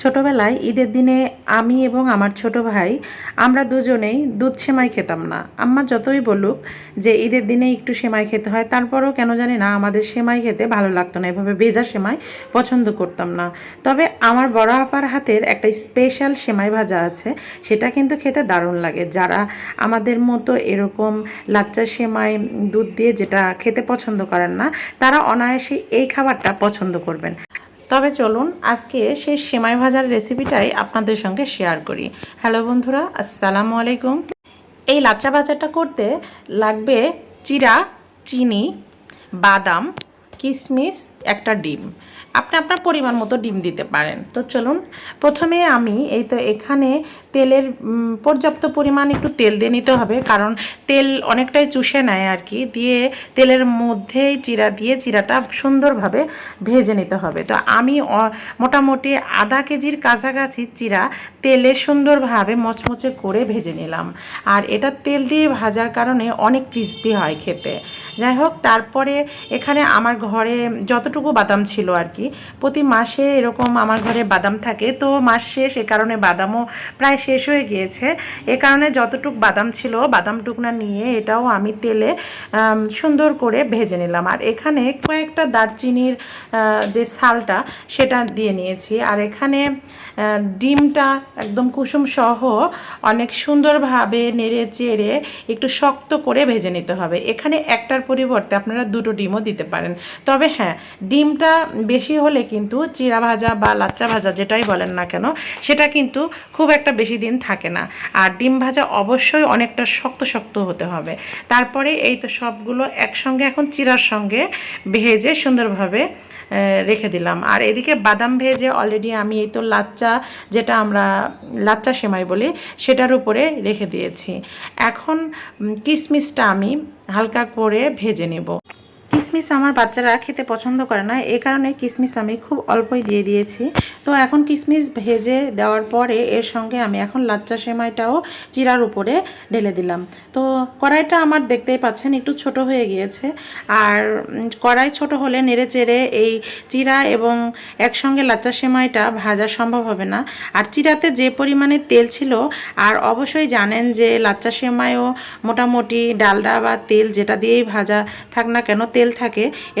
ছোটবেলায় ঈদের দিনে আমি এবং আমার ছোট ভাই, আমরা দুজনেই দুধ সেমাই খেতাম না। আম্মা যতই বলুক যে ঈদের দিনে একটু সেমাই খেতে হয়, তারপরও কেন জানি না, আমাদের সেমাই খেতে ভালো লাগতো না। এভাবে ভেজা সেমাই পছন্দ করতাম না। তবে আমার বড় আপার হাতের একটা স্পেশাল সেমাই ভাজা আছে, সেটা কিন্তু খেতে দারুণ লাগে। যারা আমাদের মতো এরকম লাচ্চা সেমাই, দুধ দিয়ে যেটা খেতে পছন্দ করেন না, তারা অনায়াসে এই খাবারটা পছন্দ করবেন। তবে চলুন আজকে সেই সেমাই ভাজার রেসিপিটাই আপনাদের সঙ্গে শেয়ার করি। হ্যালো বন্ধুরা, আসসালামু আলাইকুম। এই লাচ্চা ভাজাটা করতে লাগবে চিরা, চিনি, বাদাম কিশমিশ একটা ডিম। আপনি আপনার পরিমাণ মতো ডিম দিতে পারেন। তো চলুন, প্রথমে আমি এই তো এখানে তেলের পর্যাপ্ত পরিমাণ একটু তেল দিয়ে নিতে হবে। কারণ তেল অনেকটাই চুষে নেয় আর কি। দিয়ে তেলের মধ্যেই চিরা দিয়ে চিরাটা সুন্দরভাবে ভেজে নিতে হবে। তো আমি মোটামুটি আধা কেজির কাছাকাছি চিরা তেলে সুন্দরভাবে মচমচে করে ভেজে নিলাম। আর এটা তেল দিয়ে ভাজার কারণে অনেক ক্রিস্পি হয় খেতে। যাই হোক, তারপরে এখানে আমার ঘরে যতটুকু বাদাম ছিল আর কি প্রতি মাসে এরকম আমার ঘরে বাদাম থাকে। তো মাস শেষ, এ কারণে বাদামও প্রায় শেষ হয়ে গিয়েছে। এ কারণে যতটুক বাদাম ছিল বাদাম টুকনা নিয়ে এটাও আমি তেলে সুন্দর করে ভেজে নিলাম। আর এখানে কয়েকটা দারচিনির যে সালটা, সেটা দিয়ে নিয়েছি। আর এখানে ডিমটা একদম কুসুম সহ অনেক সুন্দরভাবে নেড়ে চেড়ে একটু শক্ত করে ভেজে নিতে হবে। এখানে একটার পরিবর্তে আপনারা দুটো ডিমও দিতে পারেন। তবে হ্যাঁ ডিমটা বেশি হলে কিন্তু চিরা ভাজা বা লাচ্চা ভাজা যেটাই বলেন না কেন, সেটা কিন্তু খুব একটা বেশি দিন থাকে না। আর ডিম ভাজা অবশ্যই অনেকটা শক্ত শক্ত হতে হবে। তারপরে এই তো সবগুলো একসঙ্গে এখন চিরার সঙ্গে ভেজে সুন্দরভাবে রেখে দিলাম। আর এদিকে বাদাম ভেজে অলরেডি আমি এই তো লাচ্চা যেটা আমরা লাচ্চা সেমাই বলি, সেটার উপরে রেখে দিয়েছি। এখন কিশমিশটা আমি হালকা করে ভেজে নেব। কিশমিশ আমার বাচ্চারা খেতে পছন্দ করে না এই কারণে কিশমিশ আমি খুব অল্পই দিয়ে দিয়েছি। তো এখন কিশমিশ ভেজে দেওয়ার পরে এর সঙ্গে আমি এখন লাচ্চা সেমাইটাও চিরার উপরে ঢেলে দিলাম। তো কড়াইটা আমার দেখতেই পাচ্ছেন একটু ছোট হয়ে গিয়েছে, আর কড়াই ছোট হলে নেড়ে চেড়ে এই চিরা এবং একসঙ্গে লাচ্চা সেমাইটা ভাজা সম্ভব হবে না। আর চিরাতে যে পরিমাণে তেল ছিল, আর অবশ্যই জানেন যে লাচ্চা সেমাইও মোটামুটি ডালডা বা তেল যেটা দিয়েই ভাজা থাক না কেন, তেল থাকে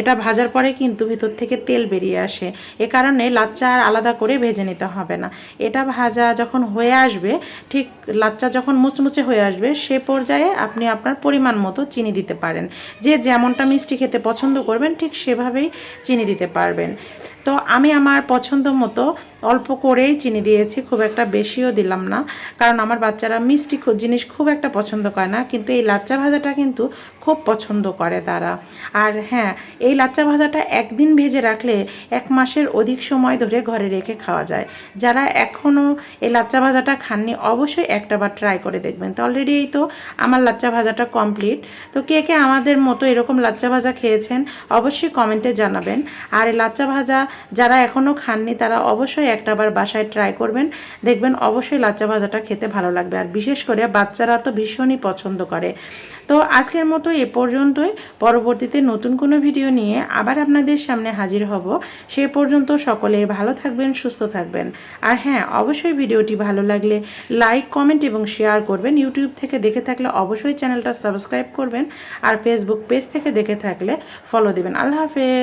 এটা ভাজার পরে কিন্তু ভিতর থেকে তেল বেরিয়ে আসে। এ কারণে লাচ্চা আর আলাদা করে ভেজে নিতে হবে না। এটা ভাজা যখন হয়ে আসবে, ঠিক লাচ্চা যখন মুচমুচে হয়ে আসবে, সে পর্যায়ে আপনি আপনার পরিমাণ মতো চিনি দিতে পারেন। যে যেমনটা মিষ্টি খেতে পছন্দ করবেন, ঠিক সেভাবেই চিনি দিতে পারবেন। তো আমি আমার পছন্দ মতো অল্প করেই চিনি দিয়েছি, খুব একটা বেশিও দিলাম না। কারণ আমার বাচ্চারা মিষ্টি জিনিস খুব একটা পছন্দ করে না, কিন্তু এই লাচ্চা ভাজাটা কিন্তু খুব পছন্দ করে তারা। আর হ্যাঁ এই লাচ্চা ভাজাটা একদিন ভেজে রাখলে এক মাসের অধিক সময় ধরে ঘরে রেখে খাওয়া যায়। যারা এখনও এই লাচ্চা ভাজাটা খাননি, অবশ্যই একটা বার ট্রাই করে দেখবেন। তো অলরেডি এই তো আমার লাচ্চা ভাজাটা কমপ্লিট তো কে কে আমাদের মতো এরকম লাচ্চা ভাজা খেয়েছেন, অবশ্যই কমেন্টে জানাবেন। আর এই লাচ্চা ভাজা যারা এখনও খাননি, তারা অবশ্যই একটাবার বাসায় ট্রাই করবেন। দেখবেন অবশ্যই লাচ্চা ভাজাটা খেতে ভালো লাগবে। আর বিশেষ করে বাচ্চারা তো ভীষণই পছন্দ করে। তো আজকের মতো এ পর্যন্তই। পরবর্তীতে নতুন কোনো ভিডিও নিয়ে আবার আপনাদের সামনে হাজির হব। সে পর্যন্ত সকলে ভালো থাকবেন, সুস্থ থাকবেন। আর হ্যাঁ অবশ্যই ভিডিওটি ভালো লাগলে লাইক কমেন্ট এবং শেয়ার করবেন। ইউটিউব থেকে দেখে থাকলে অবশ্যই চ্যানেলটা সাবস্ক্রাইব করবেন। আর ফেসবুক পেজ থেকে দেখে থাকলে ফলো দেবেন। আল্লাহ হাফেজ।